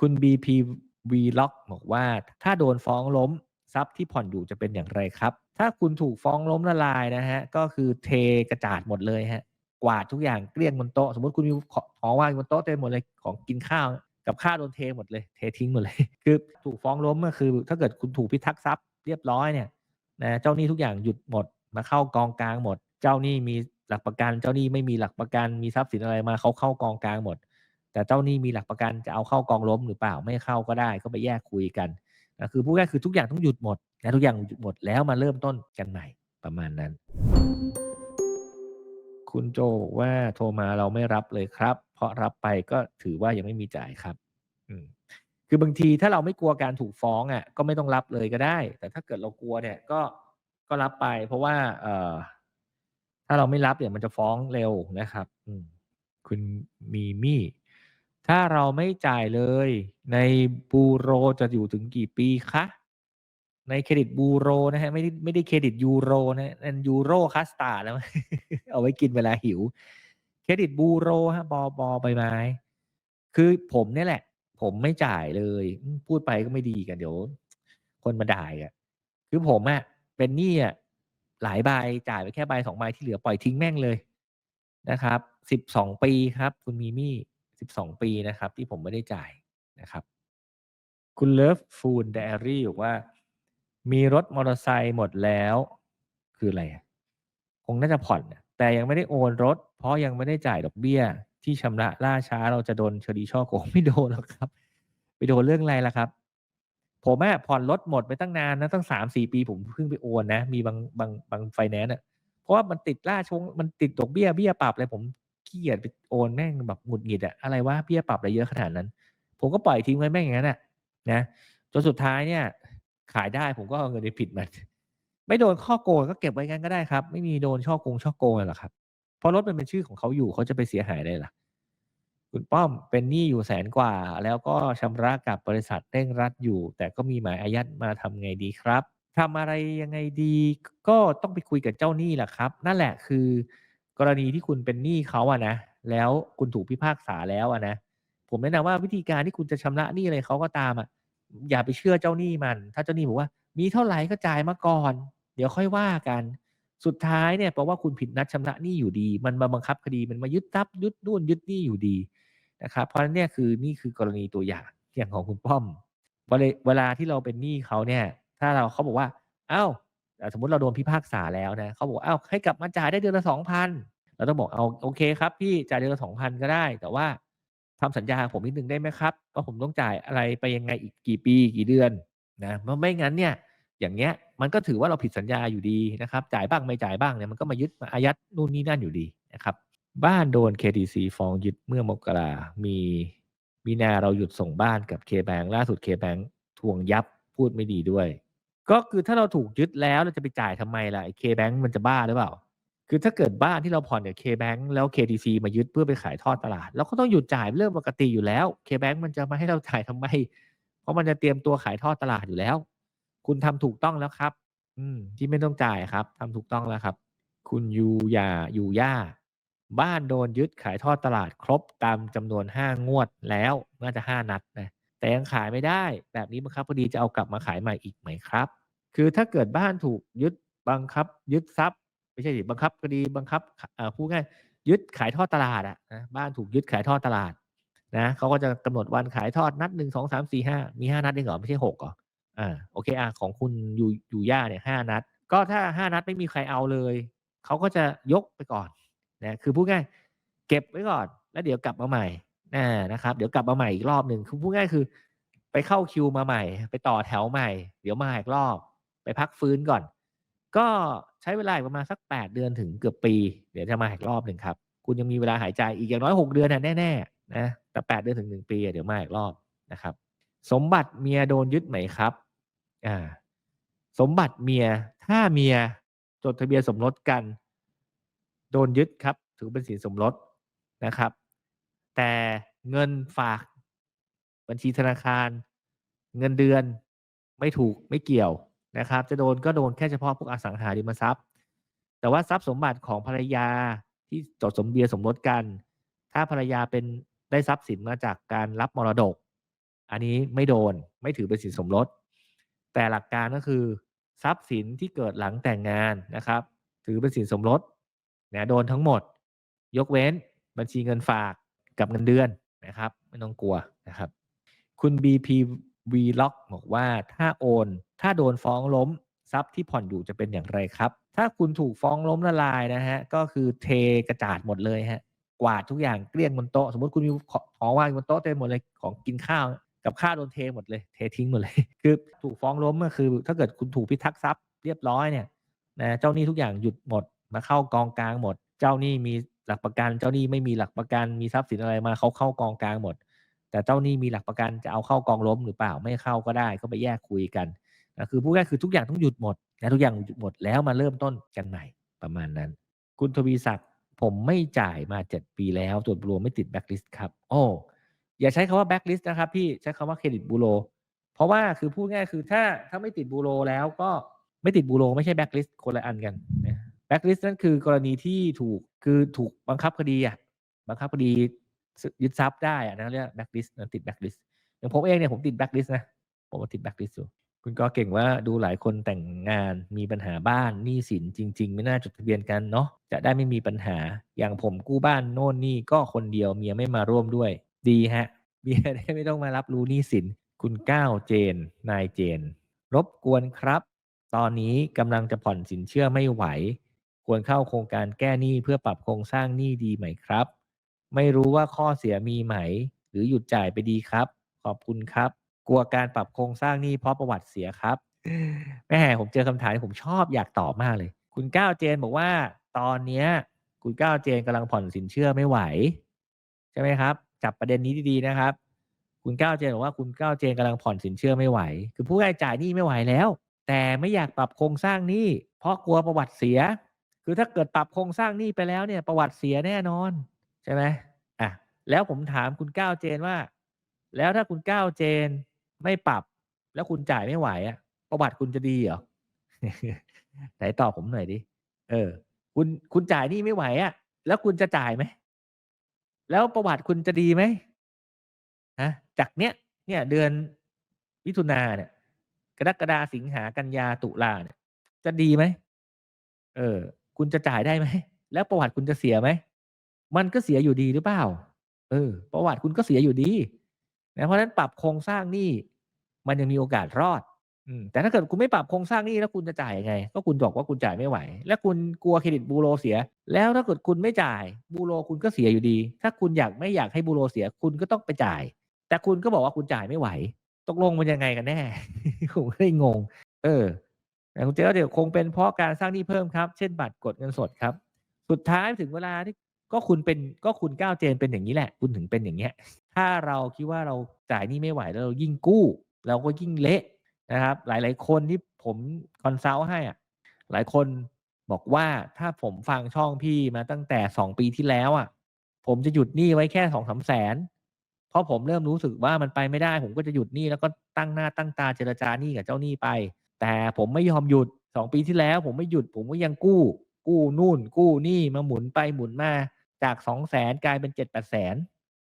คุณ BP Vlog บอกว่า ถ้าโดนฟ้องล้มทรัพย์ที่ผ่อนอยู่จะเป็นอย่างไรครับ ถ้าคุณถูกฟ้องล้มละลายนะฮะ ก็คือเทกระจาดหมดเลยฮะ กวาดทุกอย่างเกลี้ยงบนโต๊ะ สมมติคุณมีของวางบนโต๊ะเต็มหมดเลยของกินข้าว กับข้าวโดนเทหมดเลย เททิ้งหมดเลย คือถูกฟ้องล้มก็คือ ถ้าเกิดคุณถูกพิทักษ์ทรัพย์เรียบร้อยเนี่ยนะเจ้าหนี้ทุกอย่างหยุดหมด มาเข้ากองกลางหมด เจ้าหนี้มีหลักประกัน เจ้าหนี้ไม่มีหลักประกัน มีทรัพย์สินอะไรมาเขาเข้ากองกลางหมด แต่เจ้าหนี้มีหลักประกันจะเอาเข้ากองล้มหรือเปล่าไม่เข้าก็ได้ก็ไปแยกคุยกันนะคือพูดง่ายคือทุกอย่างต้องหยุดหมดนะทุกอย่างหยุดหมดแล้วมาเริ่มต้นกันใหม่ประมาณนั้น คุณโจบอกว่าโทรมาเราไม่รับเลยครับ เพราะรับไปก็ถือว่ายังไม่มีจ่ายครับ อืมคือบางทีถ้าเราไม่กลัวการถูกฟ้องอะ ก็ไม่ต้องรับเลยก็ได้ แต่ถ้าเกิดเรากลัวเนี่ยก็ก็รับไป เพราะว่า เอ่อ ถ้าเราไม่รับเนี่ยมันจะฟ้องเร็วนะครับ อืมคุณมีมี่ ถ้าเราไม่จ่ายเลย ในบูโรจะอยู่ถึงกี่ปีคะ ในเครดิตบูโรนะฮะไม่ได้ไม่ได้เครดิตยูโรนะนั่นยูโรคัสตาร์ดแล้ว เอาไว้กินเวลาหิว เครดิตบูโรครับอบอใบไม้ คือผมเนี่ยแหละ ผมไม่จ่ายเลย พูดไปก็ไม่ดีกันเดี๋ยว คนมาด่าอีกอะคือผมอะเป็นหนี้อะหลายใบจ่ายไปแค่ใบสองใบที่เหลือปล่อยทิ้งแม่งเลยนะครับสิบสองปีครับ คุณมีมี่ สิบสองปีนะครับ ที่ผมไม่ได้จ่ายนะครับ คุณเลิฟฟูนไดอารี่บอกว่า มีรถมอเตอร์ไซค์หมดแล้ว คืออะไรคงน่าจะผ่อนน่ะแต่ยังไม่ได้โอนรถ เพราะยังไม่ได้จ่ายดอกเบี้ย ที่ชำระล่าช้าเราจะโดนคดีช่อโกงไม่โดนหรอกครับ ไปโดนเรื่องอะไรล่ะครับผมแอะผ่อนรถหมดไปตั้งนานนะตั้งสามสี่ปีผมเพิ่งไปโอนนะ มีบางบางบางไฟแนนซ์อะเพราะว่ามันติดล่าชงมันติดดอกเบี้ยเบี้ยปรับอะไรผม ขี้เกียจไปโอนแม่งแบบหงุดหงิดอะอะไรวะเบี้ยปรับอะไรเยอะขนาดนั้น ผมก็ปล่อยทิ้งไว้แม่งอย่างนั้นอะนะจนสุดท้ายเนี่ย ขายได้ผมก็เอาเงินไปผิดมันไม่โดนข้อโกงก็เก็บไว้งั้นก็ได้ครับ ไม่มีโดนช่อโกงช่อโกงหรอกครับเพราะรถมันเป็นชื่อของเขาอยู่เขาจะไปเสียหายได้ล่ะคุณป้อมเป็นหนี้อยู่แสนกว่า แล้วก็ชำระกับบริษัทเร่งรัดอยู่ แต่ก็มีหมายอายัดมาทำไงดีครับทำอะไรยังไงดี ก็ต้องไปคุยกับเจ้าหนี้แหละครับ นั่นแหละคือ กรณีที่คุณเป็นหนี้เขาอะนะแล้วคุณถูกพิพากษาแล้วอะนะผมแนะนำว่าวิธีการที่คุณจะชำระหนี้อะไรเขาก็ตามอะอย่าไปเชื่อเจ้าหนี้มัน ถ้าเจ้าหนี้บอกว่ามีเท่าไหร่ก็จ่ายมาก่อน เดี๋ยวค่อยว่ากัน สุดท้ายเนี่ยเพราะว่าคุณผิดนัดชำระหนี้อยู่ดี มันมาบังคับคดีมันมายึดทรัพย์ยึดนู่นยึดนี่อยู่ดีนะครับเพราะนั้นเนี่ยคือนี่คือกรณีตัวอย่างอย่างของคุณป้อมเวลาที่เราเป็นหนี้เขาเนี่ย ถ้าเราเขาบอกว่า เอ้าอ่า สมมติเราโดนพิพากษาแล้วนะเขาบอกเอ้าให้กลับมาจ่ายได้เดือนละสองพันเราต้องบอกเอาโอเคครับ พี่จ่ายเดือนละสองพันก็ได้ แต่ว่าทำสัญญาผมนิดนึงได้ไหมครับว่าผมต้องจ่ายอะไรไปยังไงอีกกี่ปีกี่เดือนนะเพราะไม่งั้นเนี่ย อย่างเงี้ยมันก็ถือว่าเราผิดสัญญาอยู่ดีนะครับ จ่ายบ้างไม่จ่ายบ้างเนี่ยมันก็มายึดมาอายัดนู่นนี่นั่นอยู่ดีนะครับ บ้านโดน KTC ฟ้องยึดเมื่อมกรามีมีนาเราหยุดส่งบ้านกับ KBank ล่าสุด KBank ทวงยับพูดไม่ดีด้วย ก็คือถ้าเราถูกยึดแล้วเราจะไปจ่ายทำไมล่ะไอ้ KBank มันจะบ้าหรือเปล่า คือถ้าเกิดบ้านที่เราผ่อนกับ KBank แล้ว KTC มายึดเพื่อไปขายทอดตลาดเราก็ต้องหยุดจ่ายเรื่องปกติอยู่แล้ว KBank มันจะมาให้เราจ่ายทำไม เพราะมันจะเตรียมตัวขายทอดตลาดอยู่แล้ว คุณทำถูกต้องแล้วครับ อืม ที่ไม่ต้องจ่ายครับทำถูกต้องแล้วครับ คุณยูยายูย่าบ้านโดนยึดขายทอดตลาดครบตามจำนวนห้างวดแล้วน่าจะห้านัดนะ แต่ยังขายไม่ได้ แบบนี้บังคับคดีจะเอากลับมาขายใหม่อีกไหมครับ คือถ้าเกิดบ้านถูกยึดบังคับ ยึดทรัพย์ ไม่ใช่สิบังคับคดีบังคับพูดง่ายยึดขายทอดตลาดอะนะบ้านถูกยึดขายทอดตลาดนะเขาก็จะกำหนดวันขายทอดนัดหนึ่งสองสามสี่ห้ามีห้านัดเองเหรอไม่ใช่หกเหรออ่าโอเคอะของคุณอยู่อยู่ย่าเนี่ยห้านัด ก็ถ้าห้านัดไม่มีใครเอาเลยเขาก็จะยกไปก่อนนะคือพูดง่ายเก็บไว้ก่อน แล้วเดี๋ยวกลับมาใหม่ นะนะครับ เดี๋ยวกลับมาใหม่อีกรอบหนึ่งคือพูดง่ายคือ ไปเข้าคิวมาใหม่ ไปต่อแถวใหม่ เดี๋ยวมาอีกรอบ ไปพักฟื้นก่อน ก็ใช้เวลาประมาณสักแปดเดือนถึงเกือบปี เดี๋ยวจะมาอีกรอบหนึ่งครับ คุณยังมีเวลาหายใจอีกอย่างน้อยหกเดือนน่ะแน่ๆนะแต่แปดเดือนถึงหนึ่งปีเดี๋ยวมาอีกรอบนะครับ สมบัติเมียโดนยึดไหมครับอ่าสมบัติเมียถ้าเมียจดทะเบียนสมรสกัน โดนยึดครับ ถือเป็นสินสมรสนะครับ แต่เงินฝากบัญชีธนาคาร เงินเดือนไม่ถูกไม่เกี่ยวนะครับ จะโดนก็โดนแค่เฉพาะพวกอสังหาริมทรัพย์ แต่ว่าทรัพย์สมบัติของภรรยาที่จดสมเบียสมรสกัน ถ้าภรรยาเป็นได้ทรัพย์สินมาจากการรับมรดก อันนี้ไม่โดนไม่ถือเป็นสินสมรส แต่หลักการก็คือ ทรัพย์สินที่เกิดหลังแต่งงานนะครับ ถือเป็นสินสมรสนะโดนทั้งหมด ยกเว้นบัญชีเงินฝาก กับเงินเดือนนะครับไม่ต้องกลัวนะครับ คุณ BP V Lock บอกว่าถ้าโอน ถ้าโดนฟ้องล้มทรัพย์ที่ผ่อนอยู่จะเป็นอย่างไรครับ ถ้าคุณถูกฟ้องล้มละลายนะฮะก็คือเทกระจาดหมดเลยฮะกวาดทุกอย่างเกลี้ยงบนโต๊ะสมมติคุณมีของวางบนโต๊ะเต็มหมดเลยของกินข้าว กับข้าวโดนเทหมดเลย เททิ้งหมดเลย คือถูกฟ้องล้มก็คือ ถ้าเกิดคุณถูกพิทักษ์ทรัพย์เรียบร้อยเนี่ยนะเจ้าหนี้ทุกอย่างหยุดหมดมาเข้ากองกลางหมด เจ้าหนี้มี หลักประกันเจ้าหนี้ไม่มีหลักประกันมีทรัพย์สินอะไรมาเขาเข้ากองกลางหมด แต่เจ้าหนี้มีหลักประกันจะเอาเข้ากองล้มหรือเปล่าไม่เข้าก็ได้ก็ไปแยกคุยกันนะคือพูดง่ายคือทุกอย่างต้องหยุดหมดนะทุกอย่างหยุดหมดแล้วมาเริ่มต้นกันใหม่ประมาณนั้น คุณทวีศักดิ์ผมไม่จ่ายมาเจ็ดปีแล้วตรวจบูโรไม่ติดแบ็คลิสต์ครับโอ้อย่าใช้คาว่าแบ็คลิสต์นะครับพี่ใช้คาว่าเครดิตบูโรเพราะว่าคือพูดง่ายคือถ้าถ้าไม่ติดบูโรแล้วก็ไม่ติดบูโรไม่ใช่แบ็คลิสต์คนละอันกันน แบ็คลิสต์นั่นคือกรณีที่ถูกคือถูกบังคับคดีอะบังคับคดียึดทรัพย์ได้อะนะเรียกแบ็คลิสต์ติดแบ็คลิสต์อย่างผมเองเนี่ยผมติดแบ็คลิสต์นะผมติดแบ็คลิสต์อยู่คุณก็เก่งว่าดูหลายคนแต่งงานมีปัญหาบ้านหนี้สินจริง ๆ ไม่น่าจดทะเบียนกันเนาะจะได้ไม่มีปัญหาอย่างผมกู้บ้านโน่นนี่ก็คนเดียวเมียไม่มาร่วมด้วย ดีฮะเมียได้ไม่ต้องมารับรู้หนี้สิน คุณก้าวเจน นายเจน รบกวนครับ ตอนนี้กำลังจะผ่อนสินเชื่อไม่ไหว ควรเข้าโครงการแก้หนี้เพื่อปรับโครงสร้างหนี้ดีไหมครับ ไม่รู้ว่าข้อเสียมีไหม หรือหยุดจ่ายไปดีครับ ขอบคุณครับ กลัวการปรับโครงสร้างหนี้เพราะประวัติเสียครับแม่ผมเจอคำถามที่ผมชอบอยากตอบมากเลย คุณก้าวเจนบอกว่าตอนเนี้ย คุณก้าวเจนกำลังผ่อนสินเชื่อไม่ไหว ใช่ไหมครับ จับประเด็นนี้ดีๆนะครับ คุณก้าวเจนบอกว่าคุณก้าวเจนกำลังผ่อนสินเชื่อไม่ไหว คือผู้ให้จ่ายหนี้ไม่ไหวแล้ว แต่ไม่อยากปรับโครงสร้างหนี้เพราะกลัวประวัติเสีย คือถ้าเกิดปรับโครงสร้างหนี้ไปแล้วเนี่ยประวัติเสียแน่นอนใช่ไหมอะแล้วผมถามคุณก้าวเจนว่า แล้วถ้าคุณก้าวเจนไม่ปรับ แล้วคุณจ่ายไม่ไหวอะประวัติคุณจะดีเหรอไหนตอบผมหน่อยดิเออ คุณคุณจ่ายหนี้ไม่ไหวอะแล้วคุณจะจ่ายไหมแล้วประวัติคุณจะดีไหมฮะจากเนี้ยเนี่ยเดือนมิถุนาเนี่ย กรกฎาสิงหากันยาตุลาเนี่ย จะดีไหมเออ คุณจะจ่ายได้ไหม แล้วประวัติคุณจะเสียไหม มันก็เสียอยู่ดีหรือเปล่า เออ ประวัติคุณก็เสียอยู่ดีนะเพราะฉะนั้นปรับโครงสร้างหนี้มันยังมีโอกาสรอดอืมแต่ถ้าเกิดคุณไม่ปรับโครงสร้างหนี้แล้วคุณจะจ่ายยังไง ก็คุณบอกว่าคุณจ่ายไม่ไหว และคุณกลัวเครดิตบูโรเสีย แล้วถ้าเกิดคุณไม่จ่ายบูโรคุณก็เสียอยู่ดี ถ้าคุณอยากไม่อยากให้บูโรเสีย คุณก็ต้องไปจ่าย แต่คุณก็บอกว่าคุณจ่ายไม่ไหว ตกลงมันยังไงกันแน่ผมก็เลยงง เออ แต่คุณเจ้าเดี๋ยวคงเป็นเพราะการสร้างหนี้เพิ่มครับ เช่นบัตรกดเงินสดครับ สุดท้ายถึงเวลาที่ก็คุณเป็นก็คุณก้าวเจนเป็นอย่างนี้แหละ คุณถึงเป็นอย่างเงี้ย ถ้าเราคิดว่าเราจ่ายหนี้ไม่ไหวแล้วเรายิ่งกู้ เราก็ยิ่งเละนะครับ หลาย ๆ คนที่ผมคอนซัลท์ให้อะหลายคนบอกว่าถ้าผมฟังช่องพี่มาตั้งแต่สองปีที่แล้วอะ ผมจะหยุดหนี้ไว้แค่สองสามแสนเพราะผมเริ่มรู้สึกว่ามันไปไม่ได้ ผมก็จะหยุดหนี้แล้วก็ตั้งหน้าตั้งตาเจรจาหนี้กับเจ้าหนี้ไป แต่ผมไม่ยอมหยุดสองปีที่แล้ว ผมไม่หยุดผมก็ยังกู้ กู้นู่น กู้นี่มาหมุนไปหมุนมาจากสองแสนกลายเป็นเจ็ดแปดแสน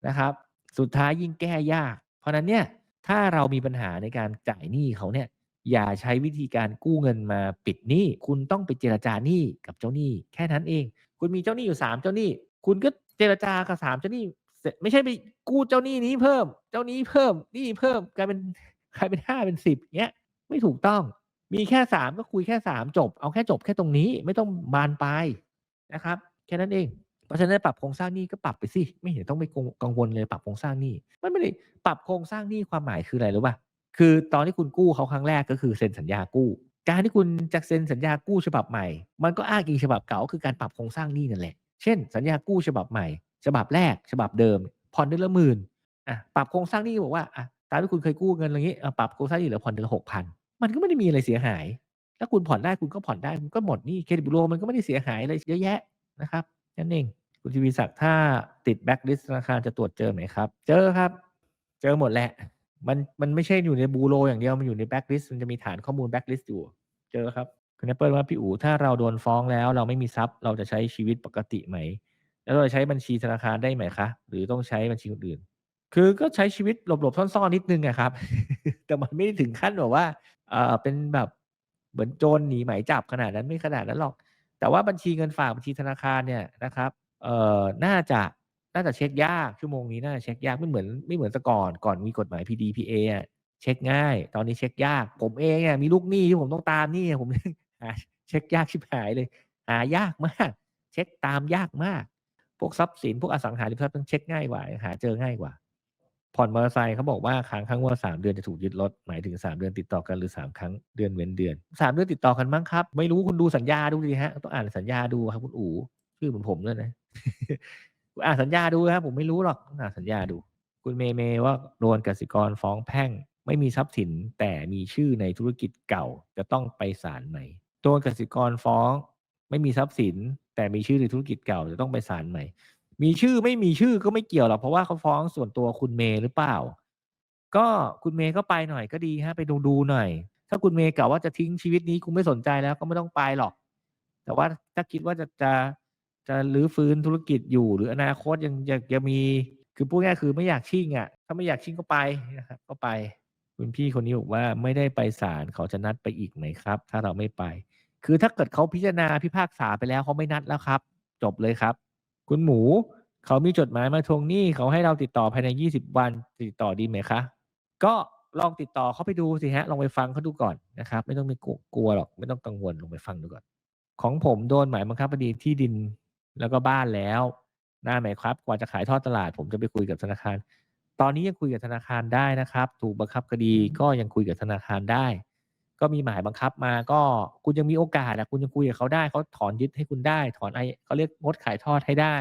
นะครับ สุดท้ายยิ่งแก้ยาก เพราะนั้นเนี่ยถ้าเรามีปัญหาในการจ่ายหนี้เขาเนี่ยอย่าใช้วิธีการกู้เงินมาปิดหนี้ คุณต้องไปเจรจาหนี้กับเจ้าหนี้ แค่นั้นเอง คุณมีเจ้าหนี้อยู่สามเจ้าหนี้ คุณก็เจรจากับสามเจ้าหนี้ไม่ใช่ไปกู้เจ้าหนี้นี้เพิ่ม เจ้านี้เพิ่มหนี้เพิ่มกลายเป็นกลายเป็นห้าเป็นสิบเนี้ยไม่ถูกต้อง มีแค่สามก็คุยแค่สามจบ เอาแค่จบแค่ตรงนี้ไม่ต้องบานปลายนะครับ แค่นั้นเอง เพราะฉะนั้นปรับโครงสร้างหนี้ก็ปรับไปสิ ไม่เห็นต้องไปกังวลเลยปรับโครงสร้างหนี้มันไม่ได้ปรับโครงสร้างหนี้ความหมายคืออะไรรู้ป่ะคือตอนที่คุณกู้เขาครั้งแรกก็คือเซ็นสัญญากู้ การที่คุณจะเซ็นสัญญากู้ฉบับใหม่ มันก็อ้างอิงฉบับเก่าคือการปรับโครงสร้างหนี้นั่นแหละ เช่น สัญญากู้ฉบับใหม่ ฉบับแรก ฉบับเดิมผ่อนเดือนละหมื่นอะปรับโครงสร้างหนี้บอกว่าอะตามที่คุณเคยกู้เงินอะไรอย่างนี้ปรับโครงสร้างหนี้เหลือผ่อนเดือนละหกพัน มันก็ไม่ได้มีอะไรเสียหาย ถ้าคุณผ่อนได้คุณก็ผ่อนได้คุณก็หมดนี้เครดิตบูโรมันก็ไม่ได้เสียหายอะไรเยอะแยะนะครับนั่นเองคุณทีวีศักดิ์ถ้าติดแบ็คลิสต์ธนาคารจะตรวจเจอไหมครับ เจอครับ เจอหมดแหละ มันมันไม่ใช่อยู่ในบูโรอย่างเดียวมันอยู่ในแบ็คลิสต์มันจะมีฐานข้อมูลแบ็คลิสต์อยู่ เจอครับคุณแอปเปิลว่าพี่อู๋ถ้าเราโดนฟ้องแล้ว เราไม่มีทรัพย์เราจะใช้ชีวิตปกติไหม แล้วเราจะใช้บัญชีธนาคารได้ไหมคะ หรือต้องใช้บัญชีอื่น คือก็ใช้ชีวิตหลบๆซ่อนๆนิดนึงอะครับ แต่มันไม่ได้ถึงขั้นแบบว่าเออเป็นแบบเหมือนโจรหนีหมายจับขนาดนั้นไม่ขนาดนั้นหรอก แต่ว่าบัญชีเงินฝากบัญชีธนาคารเนี่ยนะครับเอ่อน่าจะน่าจะเช็กยากชั่วโมงนี้น่าจะเช็กยากไม่เหมือนไม่เหมือนแต่ก่อนก่อนมีกฎหมาย PDPA อะเช็กง่าย ตอนนี้เช็กยาก ผมเองอะมีลูกหนี้ที่ผมต้องตามหนี้ผมหาเช็กยากชิบหายเลย หายากมาก เช็กตามยากมาก พวกทรัพย์สินพวกอสังหาริมทรัพย์ต้องเช็กง่ายกว่าหาเจอง่ายกว่า ผ่อนมอเตอร์ไซค์เขาบอกว่าค้างค่างวด3เดือนจะถูกยึดรถหมายถึง3เดือนติดต่อกันหรือ3ครั้งเดือนเว้นเดือน3เดือนติดต่อกันมั้งครับ ไม่รู้คุณดูสัญญาดูสิครับต้องอ่านสัญญาดูครับคุณอู๋ชื่อเหมือนผมด้วยนะคุณอ่านสัญญาดูครับผมไม่รู้หรอกองอ่านสัญญาดู คุณเมย์เมย์ว่าโดนกสิกรฟ้องแพ่ง ไม่มีทรัพย์สินแต่มีชื่อในธุรกิจเก่าจะต้องไปศาลไหม?โดนกสิกรฟ้อง ไม่มีทรัพย์สินแต่มีชื่อในธุรกิจเก่าจะต้องไปศาลไหม? มีชื่อไม่มีชื่อก็ไม่เกี่ยวหรอกเพราะว่าเขาฟ้องส่วนตัวคุณเมย์หรือเปล่า ก็คุณเมย์ก็ไปหน่อยก็ดีครับไปดูๆหน่อย ถ้าคุณเมย์กะว่าจะทิ้งชีวิตนี้คุณไม่สนใจแล้วก็ไม่ต้องไปหรอก แต่ว่าถ้าคิดว่าจะจะจะรื้อฟื้นธุรกิจอยู่ หรืออนาคตยังอยากจะมี คือพูดง่ายคือไม่อยากชิ่งอะถ้าไม่อยากชิ่งก็ไปนะครับก็ไป คุณพี่คนนี้บอกว่า"ไม่ได้ไปศาลเขาจะนัดไปอีกไหมครับ ถ้าเราไม่ไป?"คือถ้าเกิดเขาพิจารณาพิพากษาไปแล้วเขาไม่นัดแล้วครับ จบเลยครับ คุณหมู เขามีจดหมายมาทวงหนี้เขาให้เราติดต่อภายใน 20 วันติดต่อดีไหมคะ?ก็ลองติดต่อเขาไปดูสิครับลองไปฟังเขาดูก่อนนะครับ ไม่ต้องไปกลัวหรอก ไม่ต้องกังวลลองไปฟังดูก่อน ของผมโดนหมายบังคับคดีที่ดินแล้วก็บ้านแล้วนาไหมครับ กว่าจะขายทอดตลาด ผมจะไปคุยกับธนาคาร ตอนนี้ยังคุยกับธนาคารได้นะครับ ถูกบังคับคดีก็ยังคุยกับธนาคารได้ ก็มีหมายบังคับมาก็คุณยังมีโอกาสอะคุณยังคุยกับเขาได้เขาถอนยึดให้คุณได้ ถอนไอเขาเรียกงดขายทอดให้ได้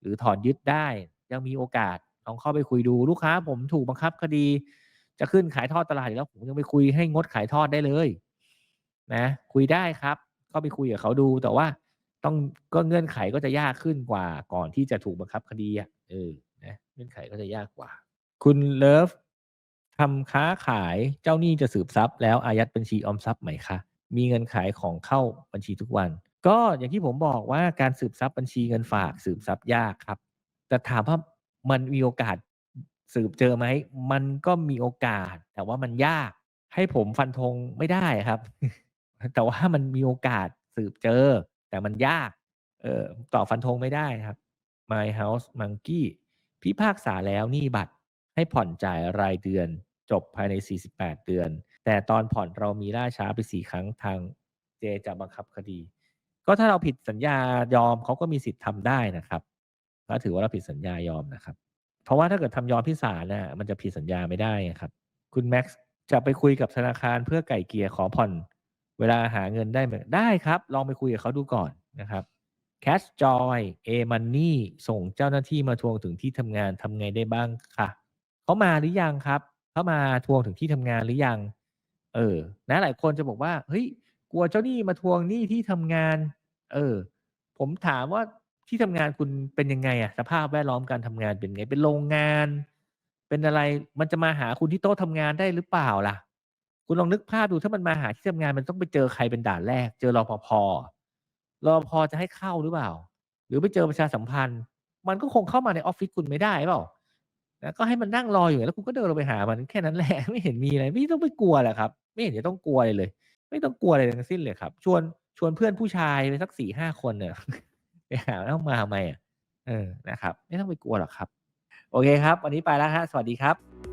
หรือถอนยึดได้ ยังมีโอกาสลองเข้าไปคุยดูลูกค้า ผมถูกบังคับคดี จะขึ้นขายทอดตลาดอยู่แล้วผมยังไปคุยให้งดขายทอดได้เลย นะ คุยได้ครับ ก็ไปคุยกับเขาดูแต่ว่าต้องก็เงื่อนไขก็จะยากขึ้นกว่าก่อนที่จะถูกบังคับคดีอะเออนะเงื่อนไขก็จะยากกว่า คุณเลิฟ ทำค้าขายเจ้าหนี้จะสืบทรัพย์แล้วอายัดบัญชีออมทรัพย์ไหมคะ?มีเงินขายของเข้าบัญชีทุกวัน ก็อย่างที่ผมบอกว่าการสืบทรัพย์บัญชีเงินฝากสืบทรัพย์ยากครับ แต่ถามว่ามันมีโอกาสสืบเจอไหม?มันก็มีโอกาส แต่ว่ามันยากให้ผมฟันธงไม่ได้ครับ แต่ว่ามันมีโอกาสสืบเจอ แต่มันยาก เอ่อตอบฟันธงไม่ได้ครับ My House Monkey พิพากษาแล้วหนี้บัตร ให้ผ่อนจ่ายรายเดือนจบภายใน 48 เดือน แต่ตอนผ่อนเรามีล่าช้าไป 4 ครั้งทางเจจะบังคับคดี ก็ถ้าเราผิดสัญญายอมเขาก็มีสิทธิ์ทำได้นะครับก็ถือว่าเราผิดสัญญายอมนะครับ เพราะว่าถ้าเกิดทำยอมที่ศาลน่ะมันจะผิดสัญญาไม่ได้ครับ คุณแม็กซ์จะไปคุยกับธนาคารเพื่อไก่เกลี่ยขอผ่อนเวลาหาเงินได้ไหม?ได้ครับ ลองไปคุยกับเขาดูก่อนนะครับ Cash Joy A-Money ส่งเจ้าหน้าที่มาทวงถึงที่ทำงานทำไงได้บ้างค่ะ? เขามาหรือยังครับ?เขามาทวงถึงที่ทำงานหรือยัง?เออ นะหลายคนจะบอกว่า"เฮ้ย กลัวเจ้าหนี้มาทวงหนี้ที่ทำงาน"เออ ผมถามว่าที่ทำงานคุณเป็นยังไงอะ?สภาพแวดล้อมการทำงานเป็นไง?เป็นโรงงาน เป็นอะไร?มันจะมาหาคุณที่โต๊ะทำงานได้หรือเปล่าล่ะ?คุณลองนึกภาพดูถ้ามันมาหาที่ทำงานมันต้องไปเจอใครเป็นด่านแรก?เจอรอปภ.รอปภ.จะให้เข้าหรือเปล่า?หรือไปเจอประชาสัมพันธ์ มันก็คงเข้ามาในออฟฟิศคุณไม่ได้เปล่า? นะก็ให้มันนั่งรออยู่แล้วคุณก็เดินลงไปหามันแค่นั้นแหละไม่เห็นมีอะไร ไม่ต้องไปกลัวแหละครับ ไม่เห็นจะต้องกลัวอะไรเลย ไม่ต้องกลัวอะไรทั้งสิ้นเลยครับ ชวนชวนเพื่อนผู้ชายไปสักสี่ห้าคนเนี่ยไปหาแล้วมาทำไมอะ?เออนะครับ ไม่ต้องไปกลัวหรอกครับ โอเคครับ วันนี้ไปแล้วครับสวัสดีครับ